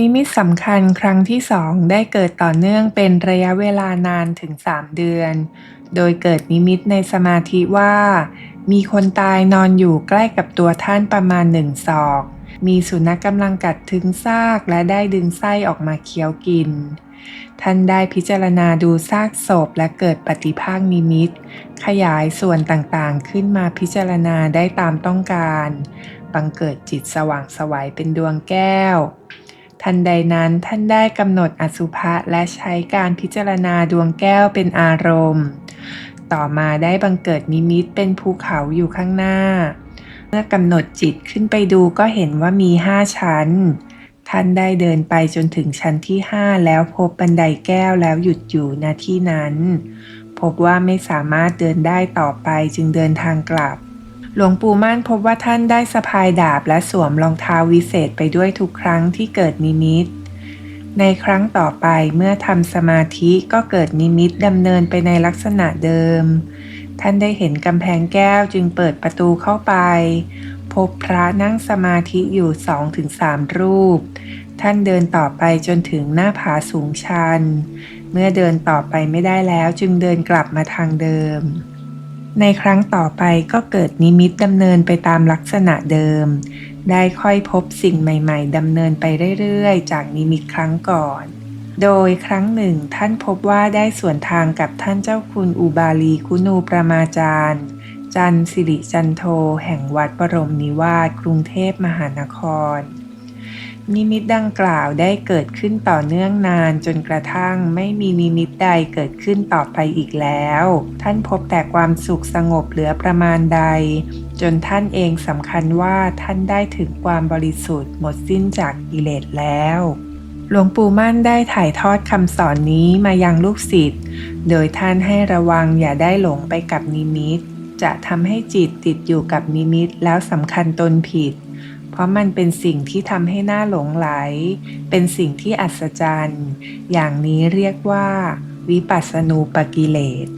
นิมิตสำคัญครั้งที่สองได้เกิดต่อเนื่องเป็นระยะเวลานานถึง 3 เดือน โดยเกิดนิมิตในสมาธิว่า มีคนตายนอนอยู่ใกล้กับตัวท่านประมาณหนึ่งศอก มีสุนัขกำลังกัดทึงซากและได้ดึงไส้ออกมาเคี้ยวกิน ท่านได้พิจารณาดูซากศพและเกิดปฏิภาคนิมิต ขยายส่วนต่างๆ ขึ้นมาพิจารณาได้ตามต้องการ บังเกิดจิตสว่างไสวัยเป็นดวงแก้ว ทันใดนั้นท่านได้กำหนดอสุภะและใช้การพิจารณาดวงแก้วเป็นอารมณ์ ต่อมาได้บังเกิดนิมิตเป็นภูเขาอยู่ข้างหน้า เมื่อกำหนดจิตขึ้นไปดูก็เห็นว่ามีห้าชั้น ท่านได้เดินไปจนถึงชั้นที่ห้าแล้วพบบันไดแก้วแล้วหยุดอยู่ณที่นั้น พบว่าไม่สามารถเดินได้ต่อไปจึงเดินทางกลับ หลวงปู่มั่นพบว่าท่านได้สะพายดาบและสวมรองเท้าวิเศษไปด้วยทุกครั้งที่เกิดนิมิต ในครั้งต่อไปเมื่อทำสมาธิก็เกิดนิมิตดำเนินไปในลักษณะเดิม ท่านได้เห็นกำแพงแก้วจึงเปิดประตูเข้าไป พบพระนั่งสมาธิอยู่สองถึงสามรูป ท่านเดินต่อไปจนถึงหน้าผาสูงชัน เมื่อเดินต่อไปไม่ได้แล้วจึงเดินกลับมาทางเดิม ในครั้งต่อไปก็เกิดนิมิตดำเนินไปตามลักษณะเดิม ได้ค่อยพบสิ่งใหม่ๆดำเนินไปเรื่อยๆ จากนิมิตครั้งก่อน โดยครั้งหนึ่งท่านพบว่าได้ส่วนทางกับท่านเจ้าคุณอุบาลีคุณูประมาจารย์ จันสิริจันโท แห่งวัดบรมนิวาสกรุงเทพมหานคร นิมิตดังกล่าวได้เกิดขึ้นต่อเนื่องนานจนกระทั่งไม่มีนิมิตใดเกิดขึ้นต่อไปอีกแล้ว ท่านพบแต่ความสุขสงบเหลือประมาณใด จนท่านเองสำคัญว่าท่านได้ถึงความบริสุทธิ์หมดสิ้นจากกิเลสแล้ว หลวงปู่มั่นได้ถ่ายทอดคำสอนนี้มายังลูกศิษย์ โดยท่านให้ระวังอย่าได้หลงไปกับนิมิต จะทำให้จิตติดอยู่กับนิมิตแล้วสำคัญตนผิด เพราะมันเป็นสิ่งที่ทำให้หน้าหลงไหล เป็นสิ่งที่อัศจรรย์ อย่างนี้เรียกว่า วิปัสสนูปกิเลส